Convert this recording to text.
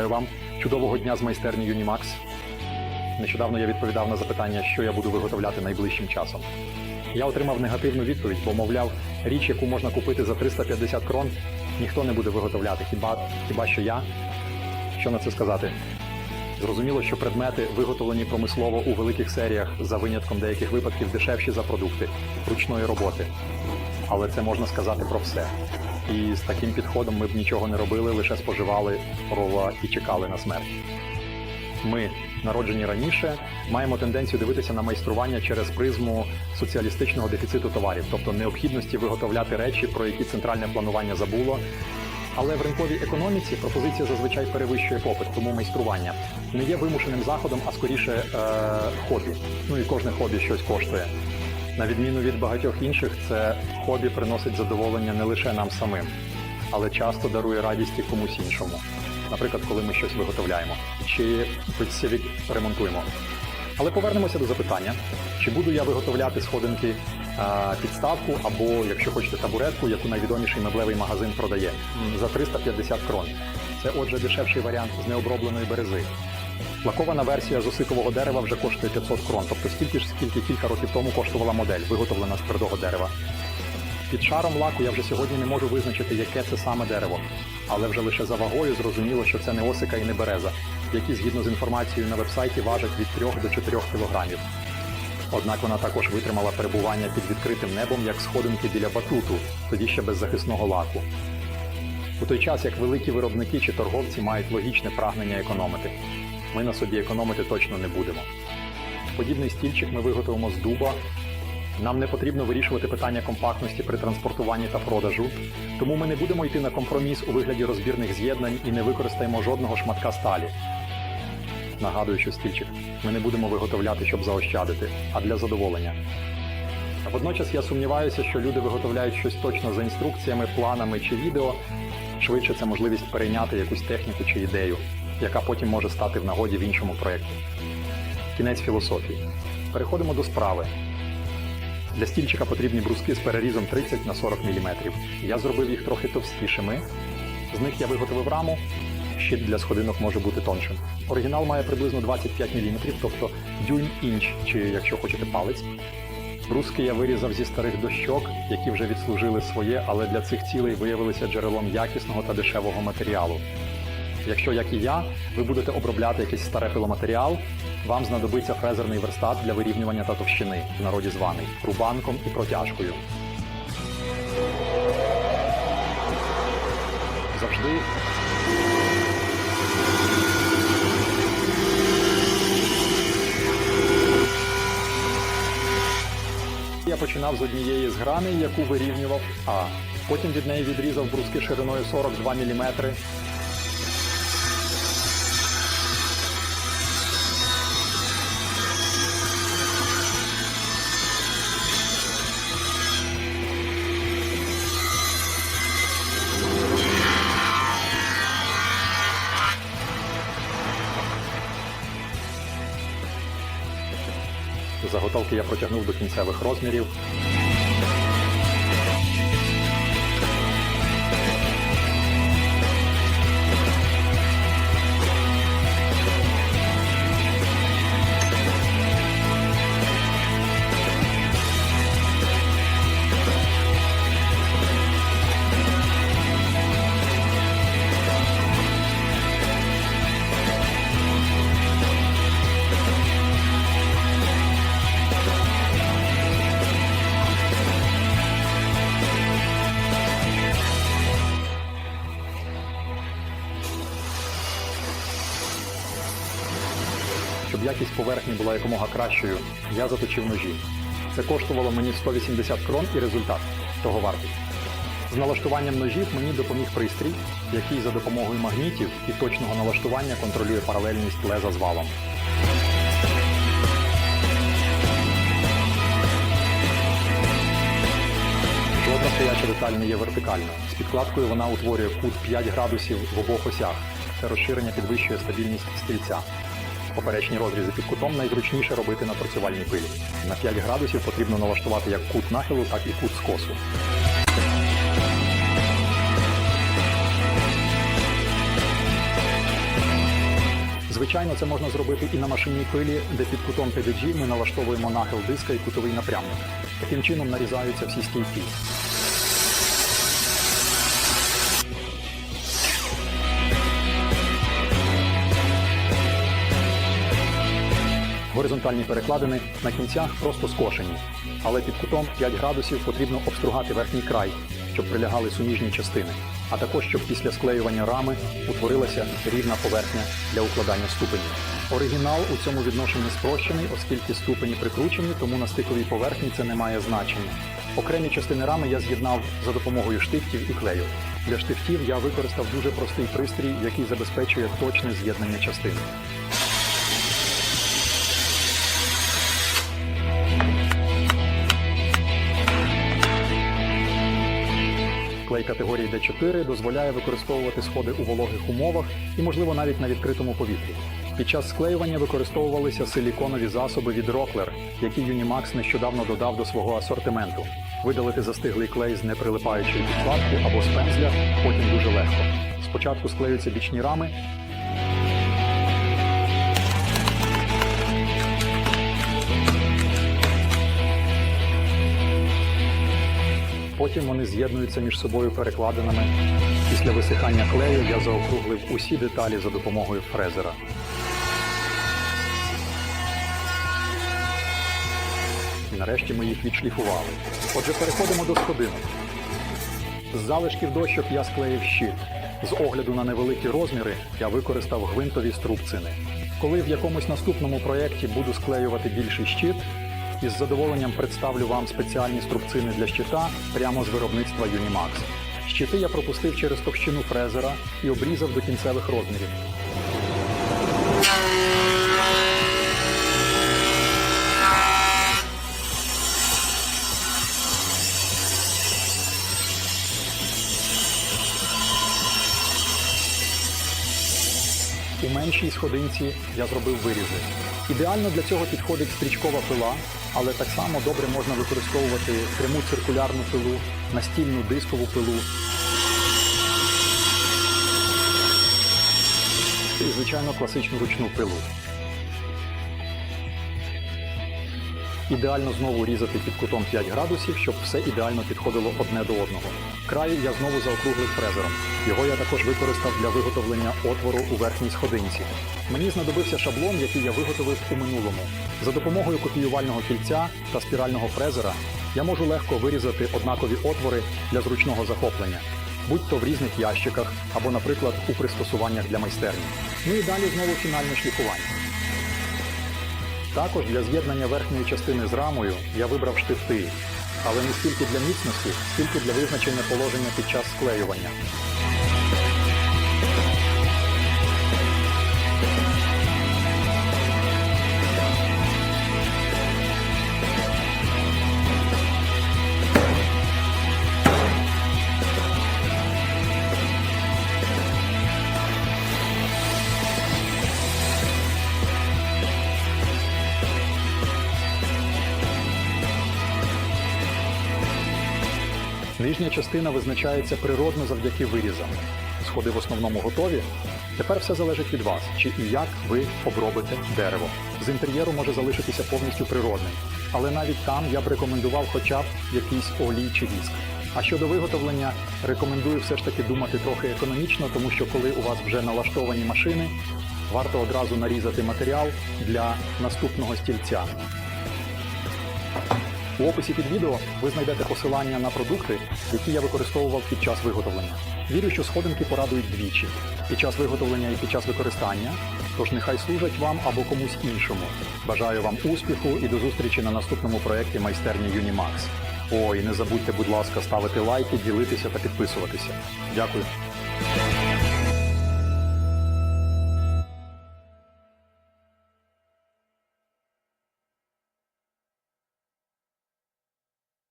бажаю вам чудового дня з майстерні Unimax. Нещодавно я відповідав на запитання, що я буду виготовляти найближчим часом. Я отримав негативну відповідь, бо, мовляв, річ, яку можна купити за 350 крон, ніхто не буде виготовляти. Хіба, хіба що я? Що на це сказати? Зрозуміло, що предмети, виготовлені промислово у великих серіях, за винятком деяких випадків, дешевші за продукти ручної роботи. Але це можна сказати про все. І з таким підходом ми б нічого не робили, лише споживали рова і чекали на смерть. Ми, народжені раніше, маємо тенденцію дивитися на майстрування через призму соціалістичного дефіциту товарів, тобто необхідності виготовляти речі, про які центральне планування забуло. Але в ринковій економіці пропозиція зазвичай перевищує попит, тому майстрування не є вимушеним заходом, а скоріше е, хобі. Ну і кожне хобі щось коштує. На відміну від багатьох інших, це хобі приносить задоволення не лише нам самим, але часто дарує радість і комусь іншому. Наприклад, коли ми щось виготовляємо чи пильцеві ремонтуємо. Але повернемося до запитання: чи буду я виготовляти сходинки підставку або, якщо хочете, табуретку, яку найвідоміший меблевий магазин продає за 350 крон. Це отже дешевший варіант з необробленої берези. Лакована версія з дерева вже коштує 500 крон, тобто стільки ж, скільки кілька років тому коштувала модель, виготовлена з твердого дерева. Під шаром лаку я вже сьогодні не можу визначити, яке це саме дерево, але вже лише за вагою зрозуміло, що це не осика і не береза, які згідно з інформацією на вебсайті важать від 3 до 4 кілограмів. Однак вона також витримала перебування під відкритим небом як сходинки біля батуту, тоді ще без захисного лаку. У той час як великі виробники чи торговці мають логічне прагнення економити. Ми на собі економити точно не будемо. Подібний стільчик ми виготовимо з дуба. Нам не потрібно вирішувати питання компактності при транспортуванні та продажу, тому ми не будемо йти на компроміс у вигляді розбірних з'єднань і не використаємо жодного шматка сталі. Нагадую, що стільчик ми не будемо виготовляти, щоб заощадити, а для задоволення. Водночас я сумніваюся, що люди виготовляють щось точно за інструкціями, планами чи відео. Швидше це можливість перейняти якусь техніку чи ідею, яка потім може стати в нагоді в іншому проєкті. Кінець філософії. Переходимо до справи. Для стільчика потрібні бруски з перерізом 30 на 40 мм. Я зробив їх трохи товстішими. З них я виготовив раму. Щит для сходинок може бути тоншим. Оригінал має приблизно 25 мм, тобто дюйм інч, чи якщо хочете палець. Бруски я вирізав зі старих дощок, які вже відслужили своє, але для цих цілей виявилися джерелом якісного та дешевого матеріалу. Якщо, як і я, ви будете обробляти якийсь старе пиломатеріал, вам знадобиться фрезерний верстат для вирівнювання та товщини, в народі званий рубанком і протяжкою. Завжди Я починав з однієї з граней, яку вирівнював А. Потім від неї відрізав бруски шириною 42 мм. Заготовки я протягнув до кінцевих розмірів. Якість поверхні була якомога кращою, я заточив ножі. Це коштувало мені 180 крон і результат того вартий. З налаштуванням ножів мені допоміг пристрій, який за допомогою магнітів і точного налаштування контролює паралельність леза з валом. Жодна стояча деталь не є вертикальною. З підкладкою вона утворює кут 5 градусів в обох осях. Це розширення підвищує стабільність стільця. Поперечні розрізи під кутом найзручніше робити на працювальній пилі. На 5 градусів потрібно налаштувати як кут нахилу, так і кут скосу. Звичайно, це можна зробити і на машинній пилі, де під кутом PDG ми налаштовуємо нахил диска і кутовий напрямник. Таким чином нарізаються всі стійки. Горизонтальні перекладини на кінцях просто скошені, але під кутом 5 градусів потрібно обстругати верхній край, щоб прилягали суміжні частини, а також щоб після склеювання рами утворилася рівна поверхня для укладання ступенів. Оригінал у цьому відношенні спрощений, оскільки ступені прикручені, тому на стиковій поверхні це не має значення. Окремі частини рами я з'єднав за допомогою штифтів і клею. Для штифтів я використав дуже простий пристрій, який забезпечує точне з'єднання частин. Клей категорії D4 дозволяє використовувати сходи у вологих умовах і, можливо, навіть на відкритому повітрі. Під час склеювання використовувалися силіконові засоби від Rockler, які Unimax нещодавно додав до свого асортименту. Видалити застиглий клей з неприлипаючої підкладки або з пензля потім дуже легко. Спочатку склеюються бічні рами, Потім вони з'єднуються між собою перекладинами. Після висихання клею я заокруглив усі деталі за допомогою фрезера. Нарешті ми їх відшліфували. Отже, переходимо до сходинок. З залишків дощок я склеїв щит. З огляду на невеликі розміри я використав гвинтові струбцини. Коли в якомусь наступному проєкті буду склеювати більший щит, із задоволенням представлю вам спеціальні струбцини для щита прямо з виробництва Unimax. Щити я пропустив через товщину фрезера і обрізав до кінцевих розмірів. У меншій сходинці я зробив вирізи. Ідеально для цього підходить стрічкова пила, але так само добре можна використовувати пряму циркулярну пилу, настільну дискову пилу. І, звичайно, класичну ручну пилу. Ідеально знову різати під кутом 5 градусів, щоб все ідеально підходило одне до одного. Край я знову заокруглив фрезером. Його я також використав для виготовлення отвору у верхній сходинці. Мені знадобився шаблон, який я виготовив у минулому. За допомогою копіювального кільця та спірального фрезера я можу легко вирізати однакові отвори для зручного захоплення, будь то в різних ящиках або, наприклад, у пристосуваннях для майстерні. Ну і далі знову фінальне шліфування. Також для з'єднання верхньої частини з рамою я вибрав штифти, але не стільки для міцності, скільки для визначення положення під час склеювання. Нижня частина визначається природно завдяки вирізам. Сходи в основному готові. Тепер все залежить від вас, чи і як ви обробите дерево. З інтер'єру може залишитися повністю природним, але навіть там я б рекомендував хоча б якийсь олій чи віск. А щодо виготовлення, рекомендую все ж таки думати трохи економічно, тому що коли у вас вже налаштовані машини, варто одразу нарізати матеріал для наступного стільця. У описі під відео ви знайдете посилання на продукти, які я використовував під час виготовлення. Вірю, що сходинки порадують двічі під час виготовлення і під час використання. Тож нехай служать вам або комусь іншому. Бажаю вам успіху і до зустрічі на наступному проєкті майстерні Unimax. О, і не забудьте, будь ласка, ставити лайки, ділитися та підписуватися. Дякую.